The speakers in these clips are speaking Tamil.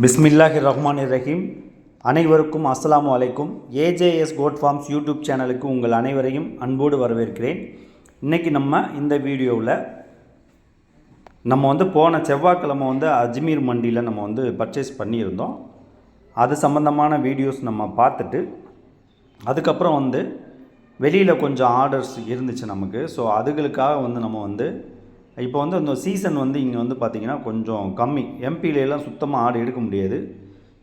பிஸ்மில்லாஹி ரஹ்மான் ரஹீம் அனைவருக்கும் அஸ்ஸலாமு அலைக்கும். ஏஜேஎஸ் கோட் ஃபார்ம்ஸ் யூடியூப் சேனலுக்கு உங்கள் அனைவரையும் அன்போடு வரவேற்கிறேன். இன்றைக்கி நம்ம இந்த வீடியோவில் நம்ம வந்து போன செவ்வாய்க்கிழமை வந்து அஜ்மீர் மண்டியில் நம்ம வந்து பர்ச்சேஸ் பண்ணியிருந்தோம். அது சம்மந்தமான வீடியோஸ் நம்ம பார்த்துட்டு அதுக்கப்புறம் வந்து வெளியில் கொஞ்சம் ஆர்டர்ஸ் இருந்துச்சு நமக்கு. ஸோ அதுகளுக்காக வந்து நம்ம வந்து இப்போ வந்து இந்த சீசன் வந்து இங்கே வந்து பார்த்திங்கன்னா கொஞ்சம் கம்மி. எம்பியிலலாம் சுத்தமாக ஆடு எடுக்க முடியாது.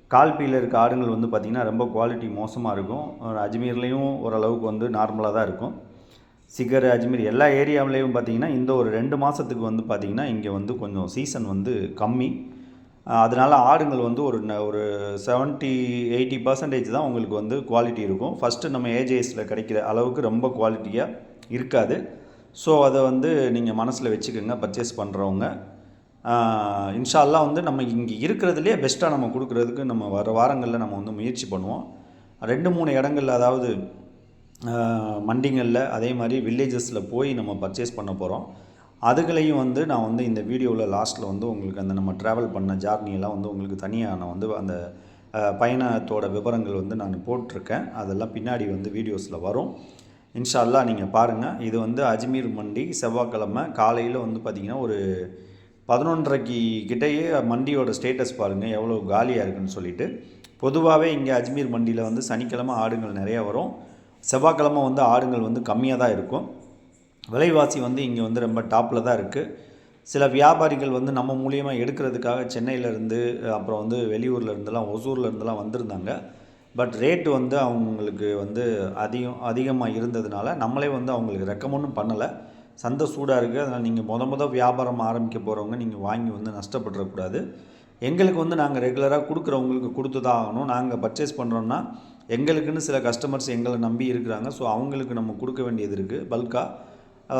கால்பியில் இருக்க ஆடுங்கள் வந்து பார்த்திங்கன்னா ரொம்ப குவாலிட்டி மோசமாக இருக்கும். அஜ்மீர்லேயும் ஓரளவுக்கு வந்து நார்மலாக தான் இருக்கும். சிகர் அஜ்மீர் எல்லா ஏரியாவிலையும் பார்த்திங்கன்னா இந்த ஒரு ரெண்டு மாதத்துக்கு வந்து பார்த்திங்கன்னா இங்கே வந்து கொஞ்சம் சீசன் வந்து கம்மி. அதனால் ஆடுங்கள் வந்து ஒரு ந- ஒரு செவன்ட்டி எயிட்டி பர்சன்டேஜ் தான் உங்களுக்கு வந்து குவாலிட்டி இருக்கும். ஃபஸ்ட்டு நம்ம ஏஜேஎஸில் கிடைக்கிற அளவுக்கு ரொம்ப குவாலிட்டியாக இருக்காது. ஸோ அதை வந்து நீங்கள் மனசில் வச்சுக்கோங்க பர்ச்சேஸ் பண்ணுறவங்க இன்ஷால்லாம் வந்து நம்ம இங்கே இருக்கிறதுலே பெஸ்ட்டாக நம்ம கொடுக்குறதுக்கு நம்ம வர வாரங்களில் நம்ம வந்து முயற்சி பண்ணுவோம். ரெண்டு மூணு இடங்கள்ல அதாவது மண்டிங்களில் அதே மாதிரி வில்லேஜஸில் போய் நம்ம பர்ச்சேஸ் பண்ண போகிறோம் அதுகளையும் வந்து நான் வந்து இந்த வீடியோவில் லாஸ்ட்டில் வந்து உங்களுக்கு அந்த நம்ம ட்ராவல் பண்ண ஜார்னியெல்லாம் வந்து உங்களுக்கு தனியாக நான் வந்து அந்த பயணத்தோட விவரங்கள் வந்து நான் போட்டிருக்கேன். அதெல்லாம் பின்னாடி வந்து வீடியோஸில் வரும். இன்ஷா அல்லாஹ் நீங்கள் பாருங்கள் இது வந்து அஜ்மீர் மண்டி செவ்வாய்க்கிழமை காலையில் வந்து பார்த்திங்கன்னா ஒரு பதினொன்றரைக்கு கிட்டேயே மண்டியோட ஸ்டேட்டஸ் பாருங்கள் எவ்வளோ காலியாக இருக்குன்னு சொல்லிட்டு. பொதுவாகவே இங்கே அஜ்மீர் மண்டியில் வந்து சனிக்கிழமை ஆடுங்கள் நிறையா வரும். செவ்வாய்க்கிழமை வந்து ஆடுங்கள் வந்து கம்மியாக தான் இருக்கும். விலைவாசி வந்து இங்கே வந்து ரொம்ப டாப்பில் தான் இருக்குது சில வியாபாரிகள் வந்து நம்ம மூலியமாக எடுக்கிறதுக்காக சென்னையிலேருந்து அப்புறம் வந்து வெளியூர்லேருந்துலாம் ஒசூர்லேருந்துலாம் வந்திருந்தாங்க. பட் ரேட்டு வந்து அவங்களுக்கு வந்து அதிகம் அதிகமாக இருந்ததுனால நம்மளே வந்து அவங்களுக்கு ரெக்கமெண்டும் பண்ணலை. சந்தை சூடாக இருக்குது அதனால் நீங்கள் மொத மொதல் வியாபாரம் ஆரம்பிக்க போகிறவங்க நீங்கள் வாங்கி வந்து நஷ்டப்பட்டுறக்கூடாது. எங்களுக்கு வந்து நாங்கள் ரெகுலராக கொடுக்குறவங்களுக்கு கொடுத்து தான் ஆகணும். நாங்கள் பர்ச்சேஸ் பண்ணுறோன்னா எங்களுக்குன்னு சில கஸ்டமர்ஸ் எங்களை நம்பி இருக்கிறாங்க. ஸோ அவங்களுக்கு நம்ம கொடுக்க வேண்டியது இருக்குது பல்காக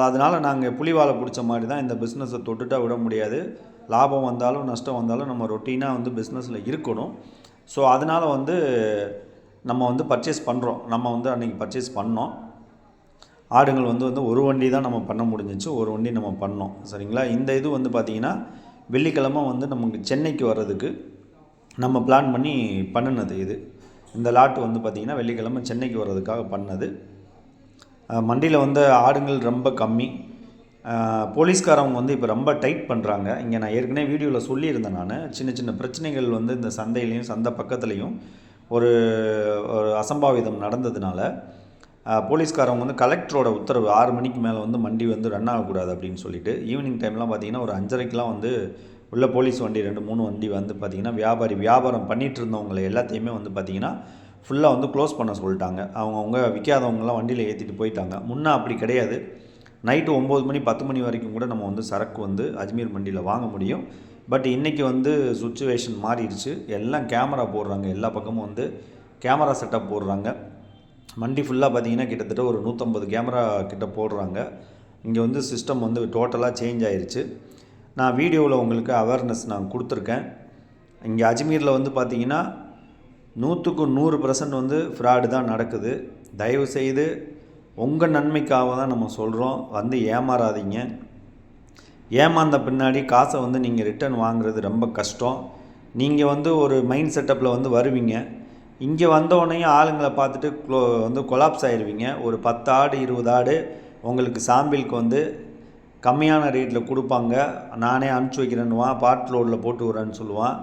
அதனால் நாங்கள் புலிவாலை பிடிச்ச மாதிரி தான் இந்த பிஸ்னஸை தொட்டுட்டா விட முடியாது. லாபம் வந்தாலும் நஷ்டம் வந்தாலும் நம்ம ரொட்டீனாக வந்து பிஸ்னஸில் இருக்கணும். ஸோ அதனால் வந்து நம்ம வந்து பர்ச்சேஸ் பண்ணுறோம் நம்ம வந்து அன்றைக்கி பர்ச்சேஸ் பண்ணோம். ஆடுங்கள் வந்து வந்து ஒரு வண்டி தான் நம்ம பண்ண முடிஞ்சிச்சு. ஒரு வண்டி நம்ம பண்ணோம். சரிங்களா? இந்த இது வந்து பார்த்திங்கன்னா வெள்ளிக்கிழமை வந்து நமக்கு சென்னைக்கு வர்றதுக்கு நம்ம பிளான் பண்ணி பண்ணினது இது. இந்த லாட்டு வந்து பார்த்திங்கன்னா வெள்ளிக்கிழமை சென்னைக்கு வர்றதுக்காக பண்ணது. மண்டியில் வந்து ஆடுங்கள் ரொம்ப கம்மி. போலீஸ்காரவங்க வந்து இப்போ ரொம்ப டைட் பண்ணுறாங்க இங்கே நான் ஏற்கனவே வீடியோவில் சொல்லியிருந்தேன் நான். சின்ன சின்ன பிரச்சனைகள் வந்து இந்த சந்தையிலையும் சந்தை பக்கத்துலேயும் ஒரு ஒரு அசம்பாவிதம் நடந்ததுனால போலீஸ்காரவங்க வந்து கலெக்டரோட உத்தரவு ஆறு மணிக்கு மேலே வந்து மண்டி வந்து ரன் ஆகக்கூடாது அப்படின்னு சொல்லிட்டு ஈவினிங் டைம்லாம் பார்த்தீங்கன்னா ஒரு அஞ்சரைக்கெலாம் வந்து உள்ள போலீஸ் வண்டி ரெண்டு மூணு வண்டி வந்து பார்த்திங்கன்னா வியாபாரி வியாபாரம் பண்ணிகிட்டு இருந்தவங்களை எல்லாத்தையுமே வந்து பார்த்திங்கன்னா ஃபுல்லாக வந்து க்ளோஸ் பண்ண சொல்லிட்டாங்க. அவங்கவுங்க விற்காதவங்கலாம் வண்டியில் ஏற்றிட்டு போயிட்டாங்க. முன்னே அப்படி கிடையாது. நைட்டு ஒம்பது மணி பத்து மணி வரைக்கும் கூட நம்ம வந்து சரக்கு வந்து அஜ்மீர் மண்டியில் வாங்க முடியும். பட் இன்றைக்கி வந்து சுச்சுவேஷன் மாறிடுச்சு. எல்லாம் கேமரா போடுறாங்க. எல்லா பக்கமும் வந்து கேமரா செட்டப் போடுறாங்க. மண்டி ஃபுல்லாக பார்த்தீங்கன்னா கிட்டத்தட்ட ஒரு நூற்றம்பது கேமரா கிட்ட போடுறாங்க. இங்கே வந்து சிஸ்டம் வந்து டோட்டலாக சேஞ்ச் ஆயிடுச்சு நான் வீடியோவில் உங்களுக்கு அவேர்னஸ் நான் கொடுத்துருக்கேன். இங்கே அஜ்மீரில் வந்து பார்த்திங்கன்னா நூற்றுக்கு நூறு பர்சன்ட் வந்து ஃப்ராடு தான் நடக்குது. தயவுசெய்து உங்கள் நன்மைக்காக தான் நம்ம சொல்கிறோம் வந்து ஏமாறாதீங்க. ஏமாந்த பின்னாடி காசை வந்து நீங்கள் ரிட்டர்ன் வாங்குறது ரொம்ப கஷ்டம். நீங்கள் வந்து ஒரு மைண்ட் செட்டப்பில் வந்து வருவீங்க. இங்கே வந்தோடனே ஆளுங்களை பார்த்துட்டு க்ளோ வந்து கொலாப்ஸ் ஆயிடுவீங்க ஒரு பத்து ஆடு இருபது ஆடு உங்களுக்கு சாம்பிளுக்கு வந்து கம்மியான ரேட்டில் கொடுப்பாங்க. நானே அனுப்பிச்சி வைக்கிறேன்னுவான் பாட் லோடில் போட்டு விட்றேன்னு சொல்லுவான்.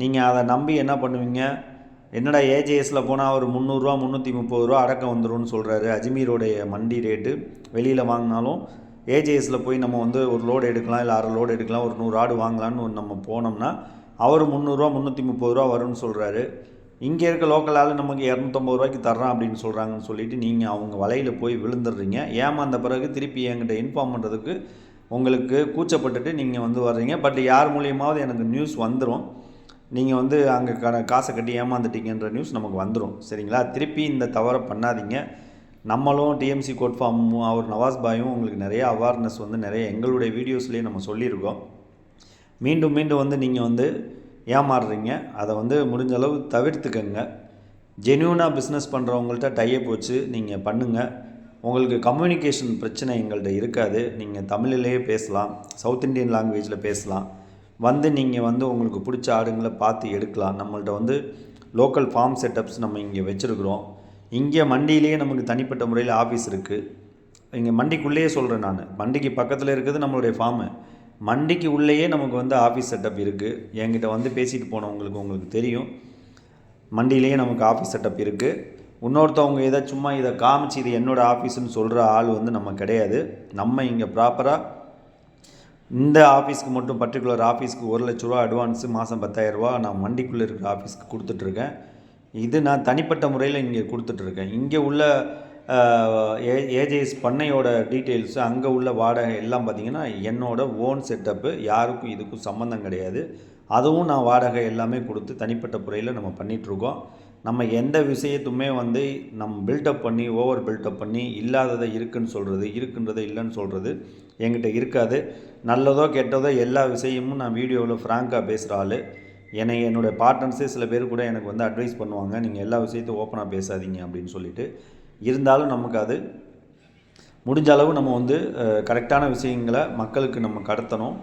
நீங்கள் அதை நம்பி என்ன பண்ணுவீங்க? என்னடா ஏஜேஎஸில் போனால் ஒரு முந்நூறுரூவா முந்நூற்றி முப்பது ரூபா அடக்கம் வந்துரும்னு சொல்கிறாரு அஜ்மீரோடைய மண்டி ரேட்டு வெளியில் வாங்கினாலும் ஏஜேஎஸில் போய் நம்ம வந்து ஒரு லோடு எடுக்கலாம் இல்லை அரை லோடு எடுக்கலாம் ஒரு நூறு ஆடு வாங்கலாம்னு நம்ம போனோம்னா அவர் முந்நூறுரூவா முந்நூற்றி முப்பது ரூபா வரும்னு சொல்கிறாரு இங்கே இருக்க லோக்கல் ஆள் நமக்கு இரநூத்தம்பது ரூபாய்க்கு தர்றான் அப்படின்னு சொல்கிறாங்கன்னு சொல்லிட்டு நீங்கள் அவங்க வலையில் போய் விழுந்துடுறீங்க. ஏமாந்த பிறகு திருப்பி என்கிட்ட இன்ஃபார்ம் பண்ணுறதுக்கு உங்களுக்கு கூச்சப்பட்டுட்டு நீங்கள் வந்து வர்றீங்க. பட் யார் மூலியமாவது எனக்கு நியூஸ் வந்துடும் நீங்கள் வந்து அங்கே க காசை கட்டி ஏமாந்துட்டீங்கன்ற நியூஸ் நமக்கு வந்துடும் சரிங்களா? திருப்பி இந்த தவறை பண்ணாதீங்க. நம்மளும் டிஎம்சி கோட் ஃபார்மும் அவர் நவாஸ் பாயும் உங்களுக்கு நிறைய அவேர்னஸ் வந்து நிறைய எங்களுடைய வீடியோஸ்லேயே நம்ம சொல்லியிருக்கோம். மீண்டும் மீண்டும் வந்து நீங்கள் வந்து ஏமாறுறீங்க. அதை வந்து முடிஞ்ச அளவு தவிர்த்துக்கங்க. ஜென்யூனாக பிஸ்னஸ் பண்ணுறவங்கள்ட்ட டையப் வச்சு நீங்கள் பண்ணுங்கள் உங்களுக்கு கம்யூனிகேஷன் பிரச்சனை எங்கள்கிட்ட இருக்காது. நீங்கள் தமிழிலேயே பேசலாம். சவுத் இந்தியன் லாங்குவேஜில் பேசலாம். வந்து நீங்கள் வந்து உங்களுக்கு பிடிச்ச ஆடுங்களை பார்த்து எடுக்கலாம். நம்மள்ட்ட வந்து லோக்கல் ஃபார்ம் செட்டப்ஸ் நம்ம இங்கே வச்சுருக்குறோம். இங்கே மண்டியிலேயே நமக்கு தனிப்பட்ட முறையில் ஆஃபீஸ் இருக்குது இங்கே மண்டிக்குள்ளேயே சொல்கிறேன் நான். மண்டிக்கு பக்கத்தில் இருக்குது நம்மளுடைய ஃபார்மு மண்டிக்கு உள்ளேயே நமக்கு வந்து ஆஃபீஸ் செட்டப் இருக்குது என்கிட்ட வந்து பேசிட்டு போனவங்களுக்கு உங்களுக்கு தெரியும். மண்டியிலேயே நமக்கு ஆஃபீஸ் செட்டப் இருக்குது இன்னொருத்தவங்க இதை சும்மா இதை காமிச்சு இது என்னோடய ஆஃபீஸ்னு சொல்கிற ஆள் வந்து நம்ம கிடையாது. நம்ம இங்கே ப்ராப்பராக இந்த ஆஃபீஸ்க்கு மட்டும் பர்டிகுலர் ஆஃபீஸ்க்கு ஒரு லட்ச ரூபா அட்வான்ஸு மாதம் பத்தாயிரரூபா நான் மண்டிக்குள்ளே இருக்கிற ஆஃபீஸ்க்கு கொடுத்துட்ருக்கேன் இது நான் தனிப்பட்ட முறையில் இங்கே கொடுத்துட்ருக்கேன் இங்கே உள்ள ஏ ஏஜேஎஸ் பண்ணையோட டீட்டெயில்ஸு அங்கே உள்ள வாடகை எல்லாம் பார்த்திங்கன்னா என்னோட ஓன் செட்டப்பு யாருக்கும் இதுக்கும் சம்மந்தம் கிடையாது. அதுவும் நான் வாடகை எல்லாமே கொடுத்து தனிப்பட்ட முறையில் நம்ம பண்ணிகிட்ருக்கோம் நம்ம எந்த விஷயத்துமே வந்து நம் பில்டப் பண்ணி ஓவர் பில்டப் பண்ணி இல்லாததை இருக்குன்னு சொல்கிறது இருக்குன்றதை இல்லைன்னு சொல்கிறது என்கிட்ட இருக்காது. நல்லதோ கெட்டதோ எல்லா விஷயமும் நான் வீடியோவில் ஃப்ராங்காக பேசுகிற ஆள். என்னை என்னுடைய பார்ட்னர்ஸே சில பேர் கூட எனக்கு வந்து அட்வைஸ் பண்ணுவாங்க நீங்கள் எல்லா விஷயத்தையும் ஓப்பனாக பேசாதீங்க அப்படின்னு சொல்லிட்டு. இருந்தாலும் நமக்கு அது முடிஞ்ச அளவு நம்ம வந்து கரெக்டான விஷயங்களை மக்களுக்கு நம்ம கடத்தணும்.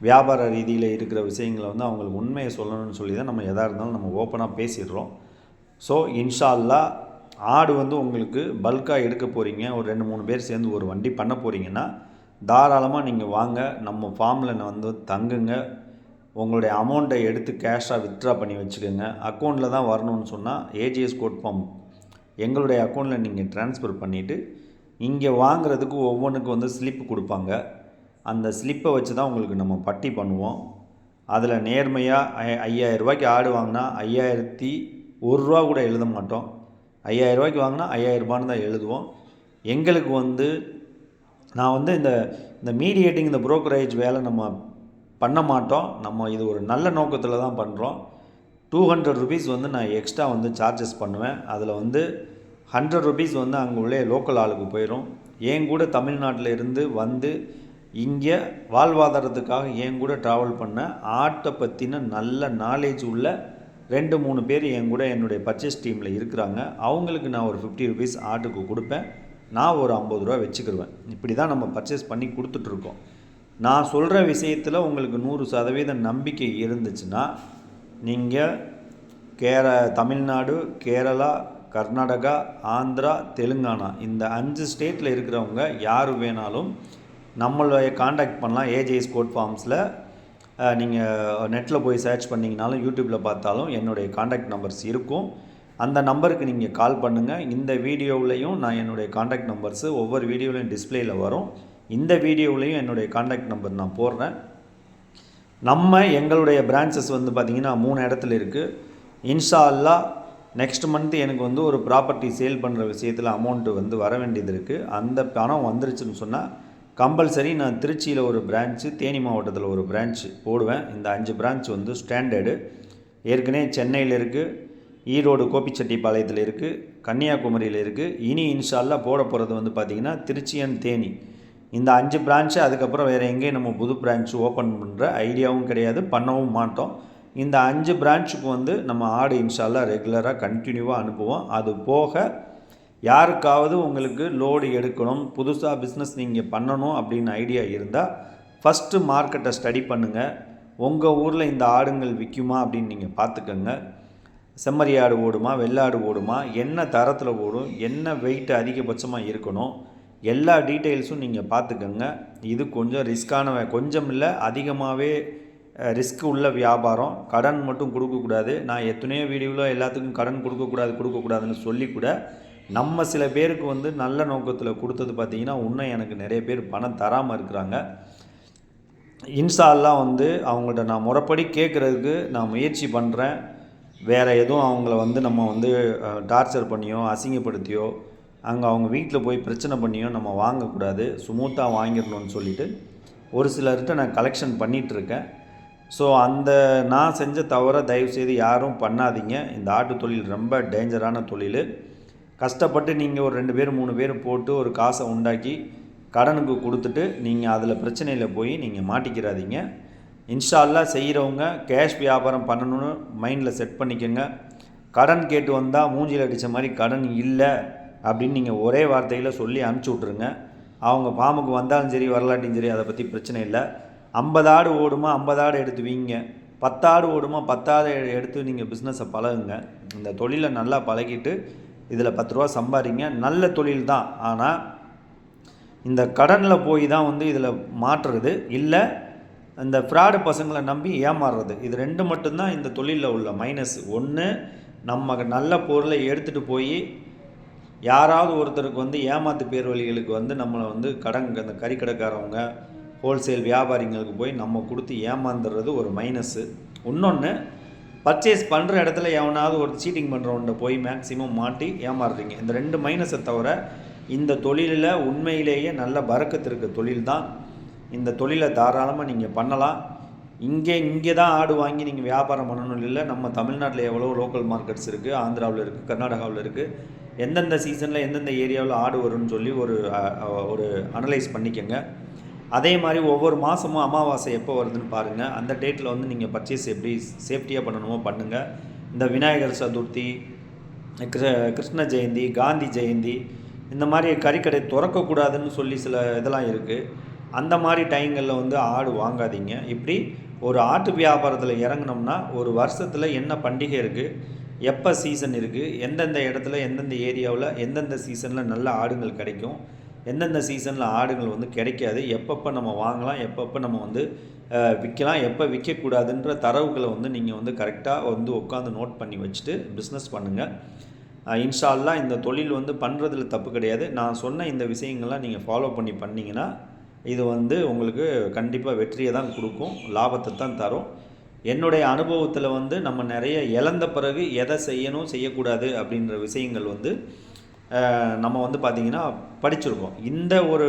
வியாபார ரீதியில் இருக்கிற விஷயங்களை வந்து அவங்களுக்கு உண்மையை சொல்லணும்னு சொல்லி தான் நம்ம எதாக இருந்தாலும் நம்ம ஓப்பனாக பேசிடுறோம். ஸோ இன்ஷால்லா ஆடு வந்து உங்களுக்கு பல்காக எடுக்க போகிறீங்க ஒரு ரெண்டு மூணு பேர் சேர்ந்து ஒரு வண்டி பண்ண போகிறீங்கன்னா தாராளமாக நீங்கள் வாங்க. நம்ம ஃபார்மில் வந்து தங்குங்க. உங்களுடைய அமௌண்ட்டை எடுத்து கேஷாக வித்ட்ரா பண்ணி வச்சுக்கோங்க. அக்கௌண்ட்டில் தான் வரணும்னு சொன்னால் ஏஜிஎஸ் கோட் ஃபார்ம் எங்களுடைய அக்கௌண்ட்டில் நீங்கள் ட்ரான்ஸ்ஃபர் பண்ணிவிட்டு இங்கே வாங்குறதுக்கு ஒவ்வொன்றுக்கு வந்து ஸ்லிப்பு கொடுப்பாங்க. அந்த ஸ்லிப்பை வச்சு தான் உங்களுக்கு நம்ம பட்டி பண்ணுவோம். அதில் நேர்மையாக ஐயாயிரம் ரூபாய்க்கு ஆடு வாங்கினா ஐயாயிரத்தி ஒரு ரூபா கூட எழுத மாட்டோம். ஐயாயிரரூபாய்க்கு வாங்கினா ஐயாயிரரூபான்னு தான் எழுதுவோம். எங்களுக்கு வந்து நான் வந்து இந்த இந்த மீடியேட்டிங் இந்த புரோக்கரேஜ் வேலை நம்ம பண்ண மாட்டோம். நம்ம இது ஒரு நல்ல நோக்கத்தில் தான் பண்ணுறோம் டூ ஹண்ட்ரட் ருபீஸ் வந்து நான் எக்ஸ்ட்ரா வந்து சார்ஜஸ் பண்ணுவேன். அதில் வந்து ஹண்ட்ரட் ருபீஸ் வந்து அங்கே உள்ளே லோக்கல் ஆளுக்கு போயிடும் என் கூட தமிழ்நாட்டில் இருந்து வந்து இங்கே வாழ்வாதாரத்துக்காக என் கூட ட்ராவல் பண்ண ஆட்டை பற்றின நல்ல நாலேஜ் உள்ள ரெண்டு மூணு பேர் என் கூட என்னுடைய பர்ச்சேஸ் டீமில் இருக்கிறாங்க. அவங்களுக்கு நான் ஒரு ஃபிஃப்டி ருபீஸ் ஆர்டருக்கு கொடுப்பேன். நான் ஒரு ஐம்பது ரூபா வச்சுக்கிடுவேன் இப்படி தான் நம்ம பர்ச்சேஸ் பண்ணி கொடுத்துட்ருக்கோம். நான் சொல்கிற விஷயத்தில் உங்களுக்கு நூறு சதவீதம் நம்பிக்கை இருந்துச்சுன்னா நீங்கள் கேர தமிழ்நாடு கேரளா கர்நாடகா ஆந்திரா தெலுங்கானா இந்த அஞ்சு ஸ்டேட்டில் இருக்கிறவங்க யார் வேணாலும் நம்மளை காண்டாக்ட் பண்ணலாம். ஏஜேஎஸ் கோட் ஃபார்ம்ஸில் நீங்கள் நெட்டில் போய் சர்ச் பண்ணிங்கனாலும் யூடியூப்பில் பார்த்தாலும் என்னுடைய காண்டாக்ட் நம்பர்ஸ் இருக்கும். அந்த நம்பருக்கு நீங்கள் கால் பண்ணுங்கள் இந்த வீடியோவிலையும் நான் என்னுடைய காண்டாக்ட் நம்பர்ஸு ஒவ்வொரு வீடியோவிலையும் டிஸ்பிளேயில் வரும். இந்த வீடியோவிலையும் என்னுடைய காண்டாக்ட் நம்பர் நான் போடுறேன். நம்ம எங்களுடைய பிரான்ச்சஸ் வந்து பார்த்திங்கன்னா மூணு இடத்துல இருக்குது இன்ஷா அல்லா நெக்ஸ்ட் மந்த் எனக்கு வந்து ஒரு ப்ராப்பர்ட்டி சேல் பண்ணுற விஷயத்தில் அமௌண்ட்டு வந்து வர வேண்டியது இருக்குது அந்த பணம் வந்துருச்சுன்னு சொன்னால் கம்பல்சரி நான் திருச்சியில் ஒரு பிரான்ச்சு தேனி மாவட்டத்தில் ஒரு பிரான்ச்சு போடுவேன். இந்த அஞ்சு பிரான்ச் வந்து ஸ்டாண்டர்டு ஏற்கனவே சென்னையில் இருக்குது ஈரோடு கோபிச்செட்டிப்பாளையத்தில் இருக்குது கன்னியாகுமரியில் இருக்குது இனி இன்ஷால்லாம் போட போகிறது வந்து பார்த்திங்கன்னா திருச்சி அண்ட் தேனி. இந்த அஞ்சு பிரான்ச்சு அதுக்கப்புறம் வேறு எங்கேயும் நம்ம புது பிரான்ச் ஓப்பன் பண்ணுற ஐடியாவும் கிடையாது பண்ணவும் மாட்டோம். இந்த அஞ்சு பிரான்ச்சுக்கு வந்து நம்ம ஆடு இன்ஷால்லாம் ரெகுலராக கண்டினியூவாக அனுப்புவோம். அது போக யாருக்காவது உங்களுக்கு லோடு எடுக்கணும் புதுசாக பிஸ்னஸ் நீங்கள் பண்ணணும் அப்படின்னு ஐடியா இருந்தால் ஃபஸ்ட்டு மார்க்கெட்டை ஸ்டடி பண்ணுங்கள் உங்கள் ஊரில் இந்த ஆடுங்கள் விற்குமா அப்படின்னு நீங்கள் பார்த்துக்கோங்க. செம்மறி ஆடு ஓடுமா வெள்ளாடு ஓடுமா என்ன தரத்தில் ஓடும் என்ன வெயிட் அதிகபட்சமாக இருக்கணும் எல்லா டீட்டெயில்ஸும் நீங்கள் பார்த்துக்கோங்க. இது கொஞ்சம் ரிஸ்க்கான கொஞ்சம் இல்லை அதிகமாகவே ரிஸ்க் உள்ள வியாபாரம். கடன் மட்டும் கொடுக்கக்கூடாது. நான் எத்தனையோ வீடியோவில் எல்லாத்துக்கும் கடன் கொடுக்கக்கூடாது கொடுக்கக்கூடாதுன்னு சொல்லி கூட நம்ம சில பேருக்கு வந்து நல்ல நோக்கத்தில் கொடுத்தது பார்த்திங்கன்னா இன்னும் எனக்கு நிறைய பேர் பணம் தராமல் இருக்கிறாங்க. இன்சால்லாம் வந்து அவங்கள்ட்ட நான் முறைப்படி கேட்குறதுக்கு நான் முயற்சி பண்ணுறேன் வேறு எதுவும் அவங்கள வந்து நம்ம வந்து டார்ச்சர் பண்ணியோ அசிங்கப்படுத்தியோ அங்கே அவங்க வீட்டில் போய் பிரச்சனை பண்ணியோ நம்ம வாங்கக்கூடாது. ஸ்மூத்தாக வாங்கிடணும்னு சொல்லிவிட்டு ஒரு சிலர்கிட்ட நான் கலெக்ஷன் பண்ணிகிட்ருக்கேன் ஸோ அந்த நான் செஞ்ச தவிர தயவுசெய்து யாரும் பண்ணாதீங்க. இந்த ஆட்டு தொழில் ரொம்ப டேஞ்சரான தொழில். கஷ்டப்பட்டு நீங்கள் ஒரு ரெண்டு பேர் மூணு பேர் போட்டு ஒரு காசை உண்டாக்கி கடனுக்கு கொடுத்துட்டு நீங்கள் அதில் பிரச்சனையில் போய் நீங்கள் மாட்டிக்கிறாதீங்க. இன்ஷால்லா செய்கிறவங்க கேஷ் வியாபாரம் பண்ணணும்னு மைண்டில் செட் பண்ணிக்கோங்க. கடன் கேட்டு வந்தால் மூஞ்சில் அடித்த மாதிரி கடன் இல்லை அப்படின்னு நீங்கள் ஒரே வார்த்தையில் சொல்லி அனுப்பிச்சி விட்ருங்க அவங்க பாம்புக்கு வந்தாலும் சரி வரலாட்டியும் சரி அதை பற்றி பிரச்சனை இல்லை. ஐம்பது ஆடு ஓடுமா ஐம்பது ஆடு எடுத்து வீங்க. பத்தாடு ஓடுமா பத்தாடு எடுத்து நீங்கள் பிஸ்னஸை பழகுங்க. இந்த தொழிலை நல்லா பழகிட்டு இதில் பத்து ரூபா சம்பாதிங்க. நல்ல தொழில் தான். ஆனால் இந்த கடனில் போய் தான் வந்து இதில் மாற்றுறது. இல்லை இந்த ஃப்ராடு பசங்களை நம்பி ஏமாறுறது. இது ரெண்டு மட்டும்தான் இந்த தொழிலில் உள்ள மைனஸ் ஒன்று நம்ம நல்ல பொருளை எடுத்துகிட்டு போய் யாராவது ஒருத்தருக்கு வந்து ஏமாத்து பேர் வழிகளுக்கு வந்து நம்மளை வந்து கடன் அந்த கறிக்கடைக்காரவங்க ஹோல்சேல் வியாபாரிங்களுக்கு போய் நம்ம கொடுத்து ஏமாந்துடுறது ஒரு மைனஸ்ஸு இன்னொன்று பர்ச்சேஸ் பண்ணுற இடத்துல எவனாவது ஒரு சீட்டிங் பண்ணுறவன்ட்ட போய் மேக்ஸிமம் மாட்டி ஏமாறுறீங்க. இந்த ரெண்டு மைனஸை தவிர இந்த தொழிலில் உண்மையிலேயே நல்ல பறக்கத்து இருக்க தொழில் தான். இந்த தொழிலை தாராளமாக நீங்கள் பண்ணலாம். இங்கே இங்கே தான் ஆடு வாங்கி நீங்கள் வியாபாரம் பண்ணணும். இல்லை நம்ம தமிழ்நாட்டில் எவ்வளோ லோக்கல் மார்க்கெட்ஸ் இருக்குது ஆந்திராவில் இருக்குது கர்நாடகாவில் இருக்குது எந்தெந்த சீசனில் எந்தெந்த ஏரியாவில் ஆடு வரும்னு சொல்லி ஒரு ஒரு அனலைஸ் பண்ணிக்கோங்க. அதே மாதிரி ஒவ்வொரு மாதமும் அமாவாசை எப்போ வருதுன்னு பாருங்கள் அந்த டேட்டில் வந்து நீங்கள் பர்ச்சேஸ் எப்படி சேஃப்டியாக பண்ணணுமோ பண்ணுங்கள் இந்த விநாயகர் சதுர்த்தி கிருஷ்ண ஜெயந்தி காந்தி ஜெயந்தி இந்த மாதிரி கறிக்கடை திறக்கக்கூடாதுன்னு சொல்லி சில இதெல்லாம் இருக்குது அந்த மாதிரி டைங்களில் வந்து ஆடு வாங்காதீங்க. இப்படி ஒரு ஆட்டு வியாபாரத்தில் இறங்கினோம்னா ஒரு வருஷத்தில் என்ன பண்டிகை இருக்குது எப்போ சீசன் இருக்குது எந்தெந்த இடத்துல எந்தெந்த ஏரியாவில் எந்தெந்த சீசனில் நல்ல ஆடுங்கள் கிடைக்கும்? எந்தெந்த சீசனில் ஆடுகள் வந்து கிடைக்காது. எப்பப்போ நம்ம வாங்கலாம் எப்பப்போ நம்ம வந்து விற்கலாம் எப்போ விற்கக்கூடாதுன்ற தரவுகளை வந்து நீங்கள் வந்து கரெக்டாக வந்து உட்காந்து நோட் பண்ணி வச்சுட்டு பிஸ்னஸ் பண்ணுங்கள் இன்ஷால்லா இந்த தொழில் வந்து பண்ணுறதுல தப்பு கிடையாது. நான் சொன்ன இந்த விஷயங்கள்லாம் நீங்கள் ஃபாலோ பண்ணி பண்ணிங்கன்னா இது வந்து உங்களுக்கு கண்டிப்பாக வெற்றியை தான் கொடுக்கும் லாபத்தை தான் தரும். என்னுடைய அனுபவத்தில் வந்து நம்ம நிறைய இழந்த பிறகு எதை செய்யணும் செய்யக்கூடாது அப்படின்ற விஷயங்கள் வந்து நம்ம வந்து பார்த்திங்கன்னா படிச்சிருக்கோம். இந்த ஒரு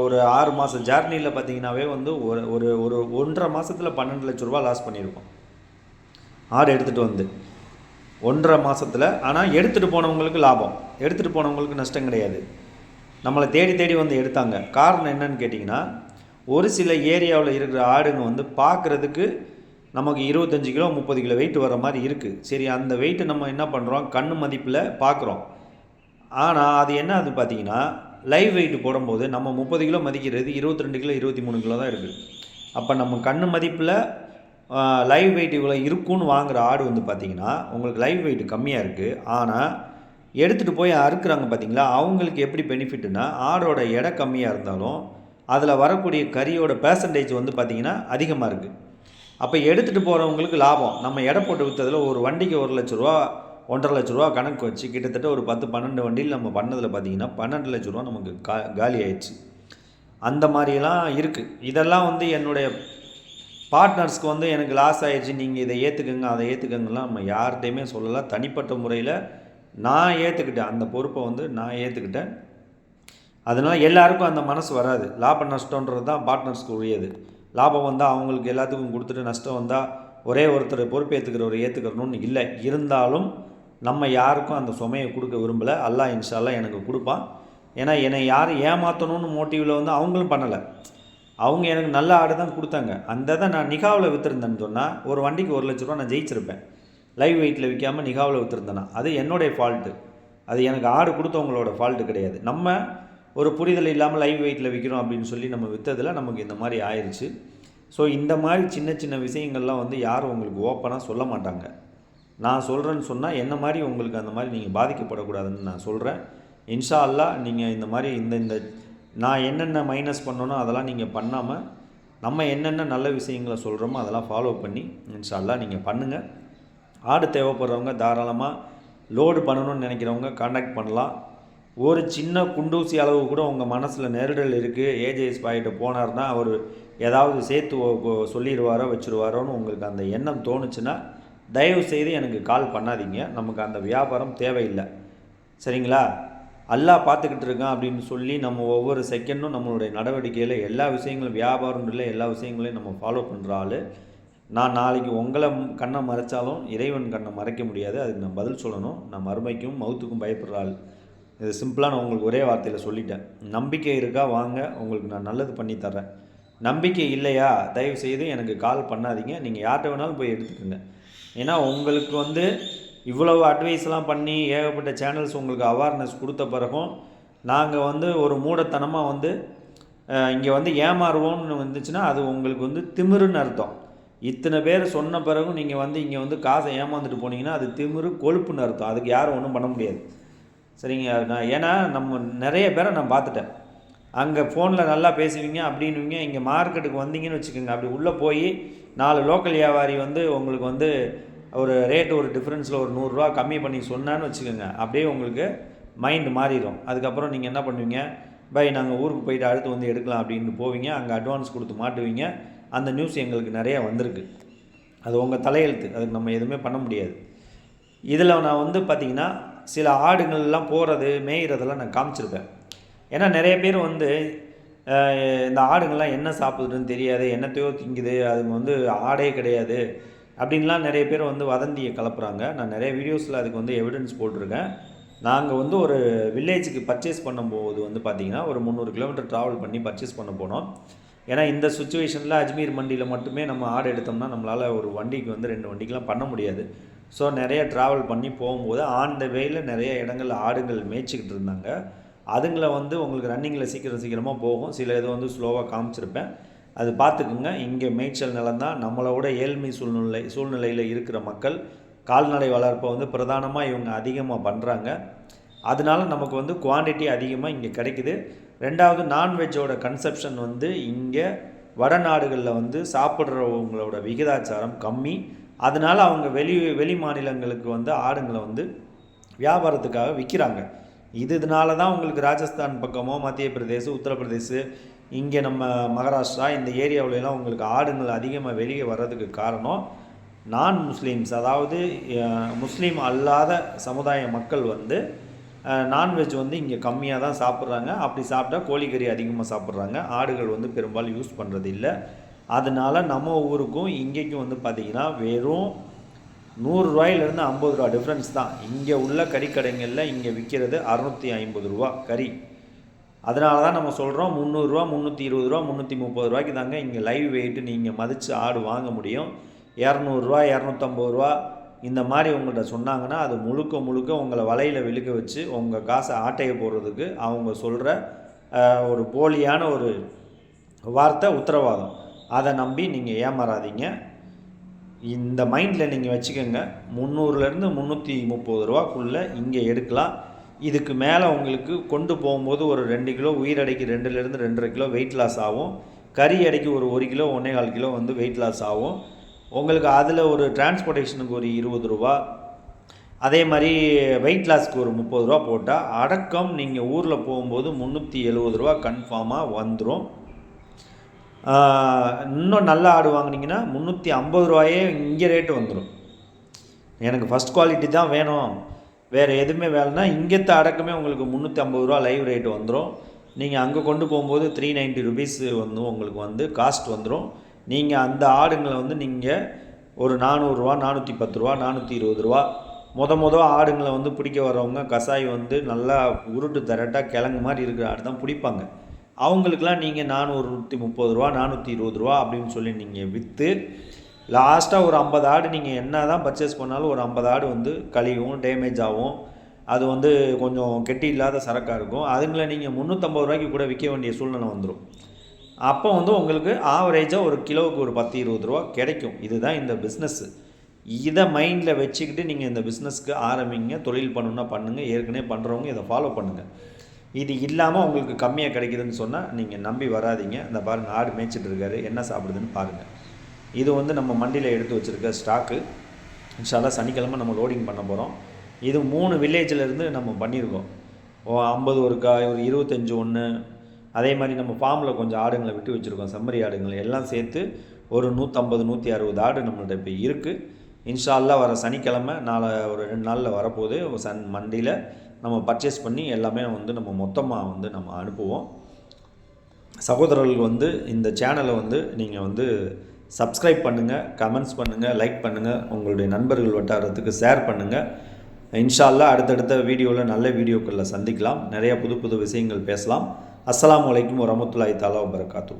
ஒரு ஆறு மாதம் ஜேர்னியில் பார்த்திங்கனாவே வந்து ஒரு ஒரு ஒரு ஒன்றரை மாதத்தில் பன்னெண்டு லட்ச ரூபா லாஸ் பண்ணியிருக்கோம். ஆடு எடுத்துகிட்டு வந்து. ஒன்றரை மாதத்தில் ஆனால் எடுத்துகிட்டு போனவங்களுக்கு லாபம். எடுத்துகிட்டு போனவங்களுக்கு நஷ்டம் கிடையாது. நம்மளை தேடி தேடி வந்து எடுத்தாங்க. காரணம் என்னன்னு கேட்டிங்கன்னா ஒரு சில ஏரியாவில் இருக்கிற ஆடுங்க வந்து பார்க்குறதுக்கு நமக்கு இருபத்தஞ்சி கிலோ முப்பது கிலோ வெயிட் வர மாதிரி இருக்குது சரி அந்த வெயிட்டை நம்ம என்ன பண்ணுறோம் கண் மதிப்பில் பார்க்குறோம் ஆனால் அது என்ன அது பார்த்தீங்கன்னா லைவ் வெயிட் போடும்போது நம்ம முப்பது கிலோ மதிக்கிறது இருபத்தி ரெண்டு கிலோ இருபத்தி மூணு கிலோ தான் இருக்குது அப்போ நம்ம கண் மதிப்பில் லைவ் வெயிட் இவ்வளோ இருக்கும்னு வாங்குகிற ஆடு வந்து பார்த்திங்கன்னா உங்களுக்கு லைவ் வெயிட் கம்மியாக இருக்குது ஆனால் எடுத்துகிட்டு போய் அறுக்குறாங்க பார்த்தீங்களா அவங்களுக்கு எப்படி பெனிஃபிட்னா ஆடோட எடை கம்மியாக இருந்தாலும் அதில் வரக்கூடிய கறியோட பேசன்டேஜ் வந்து பார்த்திங்கன்னா அதிகமாக இருக்குது அப்போ எடுத்துகிட்டு போகிறவங்களுக்கு லாபம். நம்ம எடை போட்டு விற்றதில் ஒரு வண்டிக்கு ஒரு லட்ச ரூபா ஒன்றரை லட்ச ரூபா கணக்கு வச்சு கிட்டத்தட்ட ஒரு பத்து பன்னெண்டு வண்டியில் நம்ம பண்ணதில் பார்த்தீங்கன்னா பன்னெண்டு லட்ச ரூபா நமக்கு கா காலி ஆயிடுச்சு. அந்த மாதிரியெல்லாம் இருக்குது இதெல்லாம் வந்து என்னுடைய பார்ட்னர்ஸ்க்கு வந்து எனக்கு லாஸ் ஆகிடுச்சு நீங்கள் இதை ஏற்றுக்குங்க அதை ஏற்றுக்கங்கலாம் நம்ம யார்கிட்டையுமே சொல்லலாம் தனிப்பட்ட முறையில் நான் ஏற்றுக்கிட்டேன் அந்த பொறுப்பை வந்து நான் ஏற்றுக்கிட்டேன் அதனால் எல்லாருக்கும் அந்த மனசு வராது. லாப நஷ்டன்றது தான் பார்ட்னர்ஸ்க்கு உரியது. லாபம் வந்தால் அவங்களுக்கு எல்லாத்துக்கும் கொடுத்துட்டு நஷ்டம் வந்தால் ஒரே ஒருத்தர் பொறுப்பேற்றுக்கிறவர் ஏற்றுக்கிறணும்னு இல்லை. இருந்தாலும் நம்ம யாருக்கும் அந்த சுமையை கொடுக்க விரும்பலை. அல்லா இன்ஷால்லாம் எனக்கு கொடுப்பான். ஏன்னா என்னை யாரும் ஏமாற்றணும்னு மோட்டிவில் வந்து அவங்களும் பண்ணலை. அவங்க எனக்கு நல்ல ஆடு தான் கொடுத்தாங்க. அந்த தான் நான் நிகாவில் விற்றுருந்தேன்னு சொன்னால் ஒரு வண்டிக்கு ஒரு லட்ச ரூபா நான் ஜெயிச்சிருப்பேன். லைவ் வெயிட்டில் விற்காமல் நிகாவில் விற்றுருந்தேன்னா அது என்னுடைய ஃபால்ட்டு அது எனக்கு ஆடு கொடுத்தவங்களோட ஃபால்ட்டு கிடையாது. நம்ம ஒரு புரிதல் இல்லாமல் லைவ் வெயிட்டில் விற்கிறோம் அப்படின்னு சொல்லி நம்ம விற்றதில் நமக்கு இந்த மாதிரி ஆயிடுச்சு ஸோ இந்த மாதிரி சின்ன சின்ன விஷயங்கள்லாம் வந்து யாரும் உங்களுக்கு ஓப்பனாக சொல்ல மாட்டாங்க. நான் சொல்கிறேன்னு சொன்னால் என்ன மாதிரி உங்களுக்கு அந்த மாதிரி நீங்கள் பாதிக்கப்படக்கூடாதுன்னு நான் சொல்கிறேன் இன்ஷா அல்லா நீங்கள் இந்த மாதிரி இந்த இந்த நான் என்னென்ன மைனஸ் பண்ணணும் அதெல்லாம் நீங்கள் பண்ணாமல் நம்ம என்னென்ன நல்ல விஷயங்களை சொல்கிறோமோ அதெல்லாம் ஃபாலோ பண்ணி இன்ஷா அல்லா நீங்கள் பண்ணுங்கள் ஆடு தேவைப்படுறவங்க தாராளமாக லோடு பண்ணணும்னு நினைக்கிறவங்க காண்டாக்ட் பண்ணலாம். ஒரு சின்ன குண்டூசி அளவு கூட உங்கள் மனசில் நெருடல் இருக்குது ஏஜேஎஸ் பாய்கிட்ட போனார்னா அவர் ஏதாவது சேர்த்து சொல்லிடுவாரோ வச்சுருவாரோன்னு உங்களுக்கு அந்த எண்ணம் தோணுச்சுன்னா தயவு செய்து எனக்கு கால் பண்ணாதீங்க. நமக்கு அந்த வியாபாரம் தேவையில்லை. சரிங்களா? அல்லா பார்த்துக்கிட்டு இருக்கான் அப்படின்னு சொல்லி நம்ம ஒவ்வொரு செகண்டும் நம்மளுடைய நடவடிக்கையில் எல்லா விஷயங்களும் வியாபாரம் இல்லை எல்லா விஷயங்களையும் நம்ம ஃபாலோ பண்ணுற ஆள். நான் நாளைக்கு உங்களை கண்ணை மறைச்சாலும் இறைவன் கண்ணை மறைக்க முடியாது. அதுக்கு நான் பதில் சொல்லணும். நான் மறுமைக்கும் மவுத்துக்கும் பயப்படுற ஆள். இது சிம்பிளாக நான் உங்களுக்கு ஒரே வார்த்தையில் சொல்லிட்டேன். நம்பிக்கை இருக்கா? வாங்க உங்களுக்கு நான் நல்லது பண்ணி தர்றேன். நம்பிக்கை இல்லையா? தயவு செய்து எனக்கு கால் பண்ணாதீங்க. நீங்கள் யார்கிட்ட வேணாலும் போய் எடுத்துக்கோங்க. ஏன்னா உங்களுக்கு வந்து இவ்வளவு அட்வைஸ்லாம் பண்ணி ஏகப்பட்ட சேனல்ஸ் உங்களுக்கு அவேர்னஸ் கொடுத்த பிறகும் நாங்கள் வந்து ஒரு மூடத்தனமாக வந்து இங்கே வந்து ஏமாறுவோம்னு வந்துச்சுன்னா அது உங்களுக்கு வந்து திமிருன்னு அர்த்தம். இத்தனை பேர் சொன்ன பிறகும் நீங்கள் வந்து இங்கே வந்து காசை ஏமாந்துட்டு போனீங்கன்னா அது திமிரு கொழுப்புன்னு அர்த்தம். அதுக்கு யாரும் ஒன்றும் பண்ண முடியாது. சரிங்க நான் ஏன்னா நம்ம நிறைய பேரை நான் பார்த்துட்டேன். அங்கே ஃபோனில் நல்லா பேசுவீங்க அப்படின்னுவீங்க இங்கே மார்க்கெட்டுக்கு வந்தீங்கன்னு வச்சுக்கோங்க. அப்படி உள்ளே போய் நாலு லோக்கல் வியாபாரி வந்து உங்களுக்கு வந்து ஒரு ரேட்டு ஒரு டிஃப்ரென்ஸில் ஒரு நூறுரூவா கம்மி பண்ணி சொன்னான்னு வச்சுக்கோங்க. அப்படியே உங்களுக்கு மைண்டு மாறிடும். அதுக்கப்புறம் நீங்கள் என்ன பண்ணுவீங்க? பை நாங்கள் ஊருக்கு போயிட்டு அடுத்து வந்து எடுக்கலாம் அப்படின்னு போவீங்க. அங்கே அட்வான்ஸ் கொடுத்து மாட்டுவீங்க. அந்த நியூஸ் எங்களுக்கு நிறைய வந்திருக்கு. அது உங்கள் தலையெழுத்து. அதுக்கு நம்ம எதுவுமே பண்ண முடியாது. இதில் நான் வந்து பார்த்திங்கன்னா சில ஆடுகள்லாம் போகிறது மேய்கிறதெல்லாம் நான் காமிச்சிருப்பேன். ஏன்னா நிறைய பேர் வந்து இந்த ஆடுங்கள்லாம் என்ன சாப்பிடுதுன்னு தெரியாது என்னத்தையோ திங்குது அதுங்க வந்து ஆடே கிடையாது அப்படின்லாம் நிறைய பேர் வந்து வதந்தியை கலப்புறாங்க. நான் நிறைய வீடியோஸில் அதுக்கு வந்து எவிடன்ஸ் போட்டிருக்கேன். நாங்கள் வந்து ஒரு வில்லேஜுக்கு பர்ச்சேஸ் பண்ணும்போது வந்து பார்த்திங்கன்னா ஒரு முந்நூறு கிலோமீட்டர் ட்ராவல் பண்ணி பர்ச்சேஸ் பண்ண போனோம். ஏன்னா இந்த சுச்சுவேஷனில் அஜ்மீர் மண்டியில் மட்டுமே நம்ம ஆடு எடுத்தோம்னா நம்மளால் ஒரு வண்டிக்கு வந்து ரெண்டு வண்டிக்கெலாம் பண்ண முடியாது. ஸோ நிறைய ட்ராவல் பண்ணி போகும்போது ஆன் த வேயில் நிறைய இடங்கள்ல ஆடுகள் மேய்ச்சிக்கிட்டு இருந்தாங்க. அதுங்களை வந்து உங்களுக்கு ரன்னிங்கில் சீக்கிரம் சீக்கிரமாக போகும். சில இது வந்து ஸ்லோவாக காமிச்சிருப்பேன். அது பார்த்துக்குங்க. இங்கே மேய்ச்சல் நிலம் தான். நம்மளோட ஏழ்மை சூழ்நிலை சூழ்நிலையில் இருக்கிற மக்கள் கால்நடை வளர்ப்பை வந்து பிரதானமாக இவங்க அதிகமாக பண்ணுறாங்க அதனால நமக்கு வந்து குவாண்டிட்டி அதிகமாக இங்கே கிடைக்குது. ரெண்டாவது நான்வெஜ்ஜோட கன்செப்ஷன் வந்து இங்கே வடநாடுகளில் வந்து சாப்பிட்றவங்களோட விகிதாச்சாரம் கம்மி. அதனால் அவங்க வெளி வெளி மாநிலங்களுக்கு வந்து ஆடுங்களை வந்து வியாபாரத்துக்காக விற்கிறாங்க. இது இதனால தான் உங்களுக்கு ராஜஸ்தான் பக்கமோ மத்திய பிரதேச உத்தரப்பிரதேச இங்கே நம்ம மகாராஷ்டிரா இந்த ஏரியாவிலலாம் உங்களுக்கு ஆடுங்கள் அதிகமாக வெளியே வர்றதுக்கு காரணம் நான் முஸ்லீம்ஸ். அதாவது முஸ்லீம் அல்லாத சமுதாய மக்கள் வந்து நான்வெஜ் வந்து இங்கே கம்மியாக தான் சாப்பிட்றாங்க. அப்படி சாப்பிட்டா கோழிக்கறி அதிகமாக சாப்பிட்றாங்க. ஆடுகள் வந்து பெரும்பாலும் யூஸ் பண்ணுறது இல்லை அதனால நம்ம ஊருக்கும் இங்கேக்கும் வந்து பார்த்திங்கன்னா வெறும் நூறுரூவாயிலேருந்து ஐம்பது ரூபா டிஃப்ரென்ஸ் தான். இங்கே உள்ள கறிக்கடைங்களில் இங்கே விற்கிறது அறநூற்றி ஐம்பது ரூபா கறி. அதனால தான் நம்ம சொல்கிறோம் முந்நூறுரூவா முந்நூற்றி இருபது ரூபா முந்நூற்றி முப்பது ரூபாய்க்கு தாங்க இங்கே லைவ் வெயிட்டு நீங்கள் மதித்து ஆடு வாங்க முடியும். இரநூறுவா இரநூத்தம்பது ரூபா இந்த மாதிரி உங்கள்கிட்ட சொன்னாங்கன்னா அது முழுக்க முழுக்க உங்களை வலையில் விழுக்க வச்சு உங்கள் காசை ஆட்டையை போடுறதுக்கு அவங்க சொல்கிற ஒரு போலியான ஒரு வார்த்தை உத்தரவாதம். அதை நம்பி நீங்கள் ஏமாறாதீங்க. இந்த மைண்டில் நீங்கள் வச்சுக்கோங்க முந்நூறுலேருந்து முந்நூற்றி முப்பது ரூபாக்குள்ளே இங்கே எடுக்கலாம். இதுக்கு மேலே உங்களுக்கு கொண்டு போகும்போது ஒரு ரெண்டு கிலோ உயிர் அடைக்கு ரெண்டுலேருந்து ரெண்டரை கிலோ வெயிட் லாஸ் ஆகும். கறி அடைக்கு ஒரு ஒரு கிலோ ஒன்றே கால் கிலோ வந்து வெயிட் லாஸ் ஆகும். உங்களுக்கு அதில் ஒரு டிரான்ஸ்போர்ட்டேஷனுக்கு ஒரு இருபது ரூபா. அதே மாதிரி வெயிட் லாஸ்க்கு ஒரு முப்பது ரூபா போட்டால் அடக்கம் நீங்கள் ஊரில் போகும்போது முந்நூற்றி எழுபது ரூபா கன்ஃபார்மாக வந்துடும் இன்னும் நல்ல ஆடு வாங்குனீங்கன்னா முந்நூற்றி ஐம்பது ரூபாயே இங்கே ரேட்டு வந்துடும் எனக்கு ஃபஸ்ட் குவாலிட்டி தான் வேணும். வேறு எதுவுமே வேலைன்னா இங்கேத்த அடக்கமே உங்களுக்கு முந்நூற்றி ஐம்பது ரூபா லைவ் ரேட்டு வந்துடும் நீங்கள் அங்கே கொண்டு போகும்போது த்ரீ நைன்ட்டி ருபீஸ் வந்து உங்களுக்கு வந்து காஸ்ட் வந்துடும் நீங்கள் அந்த ஆடுங்களை வந்து நீங்கள் ஒரு நானூறுரூவா நானூற்றி பத்து ரூபா நானூற்றி இருபது ரூபா மொத மொத ஆடுங்களை வந்து பிடிக்க வர்றவங்க கசாய் வந்து நல்லா உருட்டு தரட்டாக கிழங்கு மாதிரி இருக்கிற ஆடு தான் பிடிப்பாங்க. அவங்களுக்கெலாம் நீங்கள் நானூற்றி முப்பது ரூபா நானூற்றி இருபது ரூபா அப்படின்னு சொல்லி நீங்கள் விற்று லாஸ்ட்டாக ஒரு ஐம்பது ஆடு நீங்கள் என்ன தான் பர்ச்சேஸ் பண்ணாலும் ஒரு ஐம்பது ஆடு வந்து கழியும் டேமேஜ் ஆகும். அது வந்து கொஞ்சம் கெட்டி இல்லாத சரக்காக இருக்கும். அதுங்களை நீங்கள் முந்நூற்றம்பது ரூபாய்க்கு கூட விற்க வேண்டிய சூழ்நிலை வந்துடும் அப்போ வந்து உங்களுக்கு ஆவரேஜாக ஒரு கிலோவுக்கு ஒரு பத்து இருபது ரூபா கிடைக்கும். இதுதான் இந்த பிஸ்னஸ்ஸு இதை மைண்டில் வச்சுக்கிட்டு நீங்கள் இந்த பிஸ்னஸ்க்கு ஆரம்பிங்க. தொழில் பண்ணணுன்னா பண்ணுங்கள் ஏற்கனவே பண்ணுறவங்க இதை ஃபாலோ பண்ணுங்கள் இது இல்லாமல் உங்களுக்கு கம்மியாக கிடைக்குதுன்னு சொன்னால் நீங்கள் நம்பி வராதீங்க. இந்த பாருங்கள் ஆடு மேய்ச்சிட்டு இருக்காரு. என்ன சாப்பிடுதுன்னு பாருங்கள் இது வந்து நம்ம மண்டியில் எடுத்து வச்சுருக்க ஸ்டாக்கு இன்ஷால்லா சனிக்கிழமை நம்ம லோடிங் பண்ண போகிறோம் இது மூணு வில்லேஜில் இருந்து நம்ம பண்ணியிருக்கோம் ஓ ஐம்பது ஒரு காய் ஒரு இருபத்தஞ்சி ஒன்று அதே மாதிரி நம்ம ஃபார்மில் கொஞ்சம் ஆடுங்களை விட்டு வச்சுருக்கோம். செம்மறி ஆடுங்களை எல்லாம் சேர்த்து ஒரு நூற்றம்பது நூற்றி அறுபது ஆடு நம்மள்ட்ட இப்போ இருக்குது இன்ஷால்லாம் வர சனிக்கிழமை நாளை ஒரு ரெண்டு நாளில் வரப்போகுது. சன் மண்டியில் நம்ம பர்ச்சேஸ் பண்ணி எல்லாமே வந்து நம்ம மொத்தமாக வந்து நம்ம அனுப்புவோம். சகோதரர்கள் வந்து இந்த சேனலை வந்து நீங்கள் வந்து சப்ஸ்கிரைப் பண்ணுங்கள் கமெண்ட்ஸ் பண்ணுங்கள் லைக் பண்ணுங்கள் உங்களுடைய நண்பர்கள் வட்டாரத்துக்கு ஷேர் பண்ணுங்கள் இன்ஷால்லா அடுத்தடுத்த வீடியோவில் நல்ல வீடியோக்களில் சந்திக்கலாம். நிறைய புது புது விஷயங்கள் பேசலாம். அஸ்லாம் வலைக்கும் வரமத்துல்லாய் தாலா வபரகாத்து